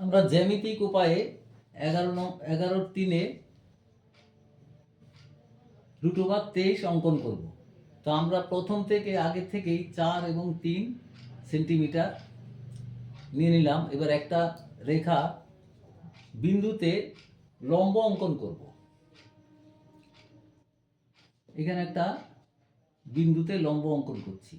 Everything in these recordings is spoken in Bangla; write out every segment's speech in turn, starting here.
আমরা জ্যামিতিক উপায়ে এগারো এগারোর তিনে রুট ওভার তেইশ অঙ্কন করব। তো আমরা প্রথম থেকে আগে থেকেই চার এবং তিন সেন্টিমিটার নিয়ে নিলাম। এবার একটা রেখা বিন্দুতে লম্ব অঙ্কন করব। এখানে একটা বিন্দুতে লম্ব অঙ্কন করছি।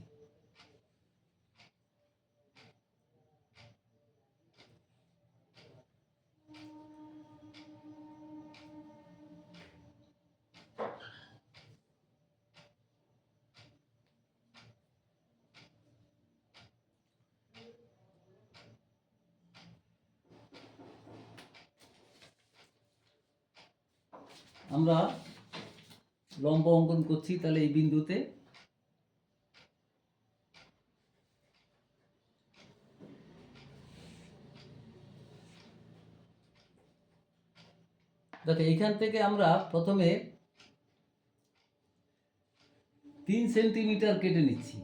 আমরা লম্ব অঙ্কন করছি, তাহলে এই বিন্দুতে দেখো, এইখান থেকে আমরা প্রথমে তিন সেন্টিমিটার কেটে নিচ্ছি।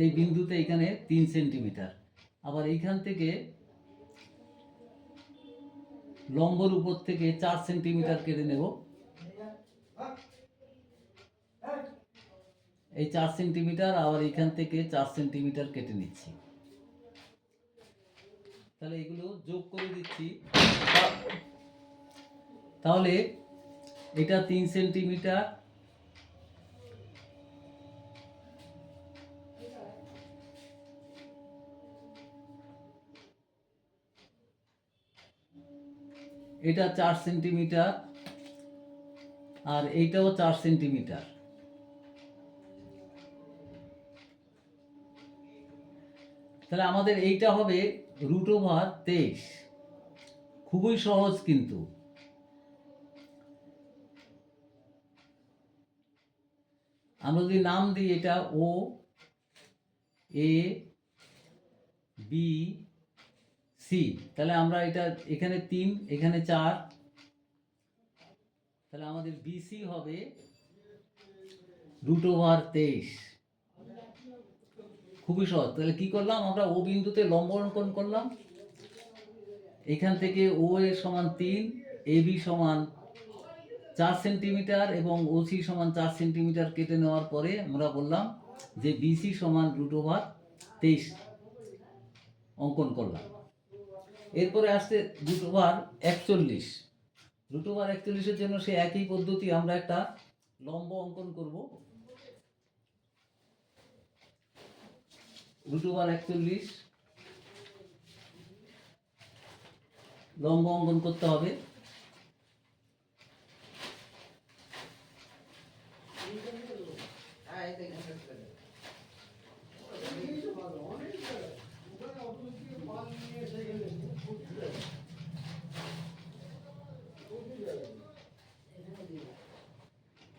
এই বিন্দুতে এখানে তিন সেন্টিমিটার। আবার এইখান থেকে লম্বর উপর থেকে চার সেন্টিমিটার কেটে নেব। এই চার সেন্টিমিটার আবার এইখান থেকে চার সেন্টিমিটার কেটে নিচ্ছি। তাহলে এগুলো যোগ করে দিচ্ছি। তাহলে এটা তিন সেন্টিমিটার এটা চার সেন্টিমিটার আর এইটাও চার সেন্টিমিটার। তাহলে আমাদের এইটা হবে রুট ওভার তেইশ। খুবই সহজ কিন্তু। আমরা যদি নাম দিই এটা ও এ বি সি তাহলে আমরা এটা এখানে তিন, এখানে চার। তাহলে আমাদের বিসি হবে রুট ওভার তেইশ। খুবই সহজ। তাহলে কি করলাম? আমরা ও বিন্দুতে লম্ব অঙ্কন করলাম। এখান থেকে ও এর সমান তিন এ বি সমান চার সেন্টিমিটার এবং ওসি সমান চার সেন্টিমিটার কেটে নেওয়ার পরে আমরা বললাম যে বিসি সমান রুট ওভার তেইশ অঙ্কন করলাম। এরপরে আসছে রুট ওভার একচল্লিশ। রুট ওভার একচল্লিশের জন্য সে একই পদ্ধতি আমরা একটা লম্ব অঙ্কন করব। রুট ওভার একচল্লিশ। লম্ব অঙ্কন করতে হবে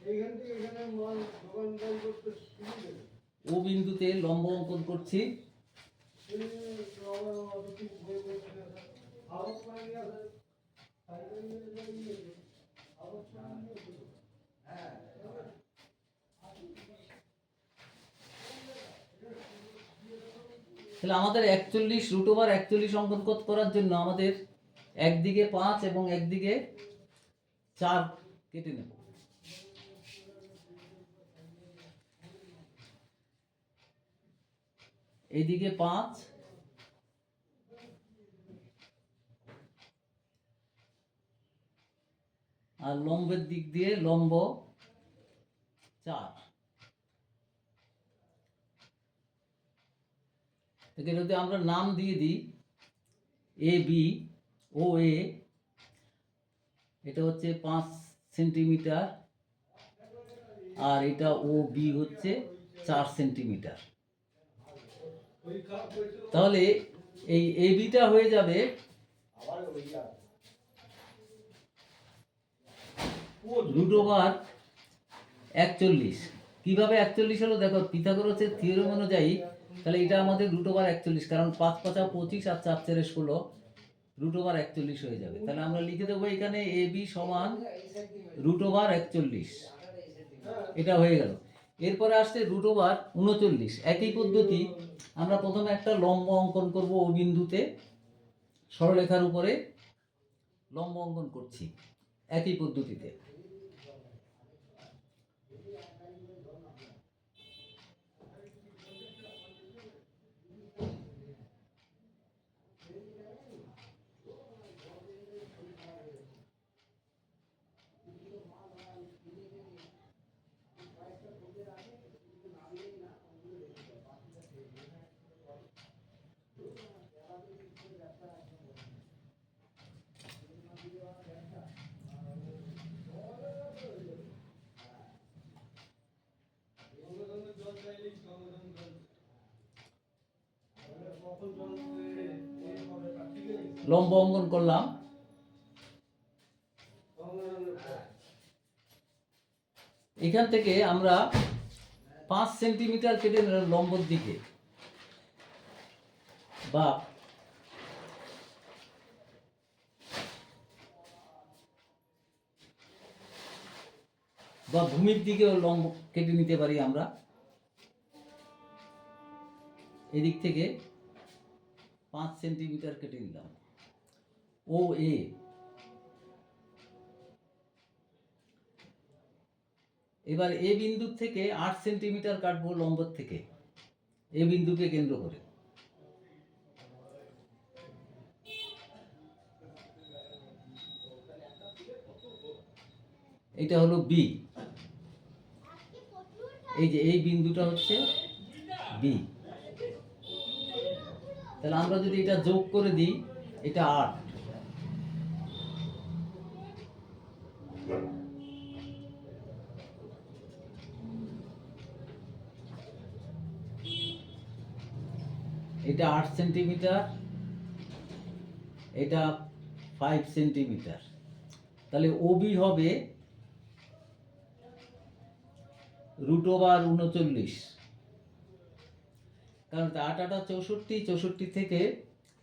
এইখান থেকে এখানে মাল দোকানদারি করতে সুবিধে ও বিন্দুতে লম্ব অঙ্কন করছি। তাহলে আমাদের একচল্লিশ রুট ওভার একচল্লিশ অঙ্কন কর- করার জন্য আমাদের একদিকে পাঁচ এবং একদিকে চার কেটে নেব। এইদিকে পাঁচ। আর লম্বের দিক দিয়ে লম্ব চার। একে যদি আমরা নাম দিয়ে দিই। A, B, O, A. এটা হচ্ছে পাঁচ সেন্টিমিটার। আর এটা ও, বি হচ্ছে চার সেন্টিমিটার। তাহলে এই এ বিটা হয়ে যাবে রুট ওভার একচল্লিশ। কীভাবে একচল্লিশ হলো? দেখো, পিথাগোরাসের থিওরেম অনুযায়ী, তাহলে এটা আমাদের রুট ওভার একচল্লিশ, কারণ পাঁচ পাঁচা পঁচিশ আর চার চারে ষোলো রুট ওভার একচল্লিশ হয়ে যাবে। তাহলে আমরা লিখে দেবো এখানে এ বি সমান রুট ওভার একচল্লিশ। এটা হয়ে গেল। এরপরে আসছে রুট ওভার উনচল্লিশ। একই পদ্ধতি, আমরা প্রথমে একটা লম্ব অঙ্কন করব ও বিন্দুতে, সরলরেখার উপরে লম্ব অঙ্কন করছি একই পদ্ধতিতে। লম্ব অঙ্কন করলাম। এখান থেকে আমরা পাঁচ সেন্টিমিটার কেটে নিলাম লম্বর দিকে। বা বা ভূমির দিকেও লম্ব কেটে নিতে পারি আমরা। এদিক থেকে পাঁচ সেন্টিমিটার কেটে নিলাম। ও এ এবার এ বিন্দু থেকে আট সেন্টিমিটার কাটবো লম্বর থেকে। এ বিন্দুকে কেন্দ্র করে। এটা হলো বি এই যে এই বিন্দুটা হচ্ছে বি তাহলে আমরা যদি এটা যোগ করে দিই, এটা আট। এটা আট সেন্টিমিটার, এটা ফাইভ সেন্টিমিটার। তাহলে ওবি হবে রুট ওভার উনচল্লিশ। কারণ আট আটা চৌষট্টি চৌষট্টি থেকে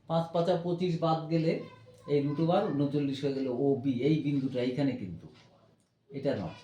পাঁচ পাঁচা পঁচিশ বাদ গেলে এই রুট ওভার উনচল্লিশ হয়ে গেল ও বি এই বিন্দুটা এইখানে কিন্তু। এটা নয়।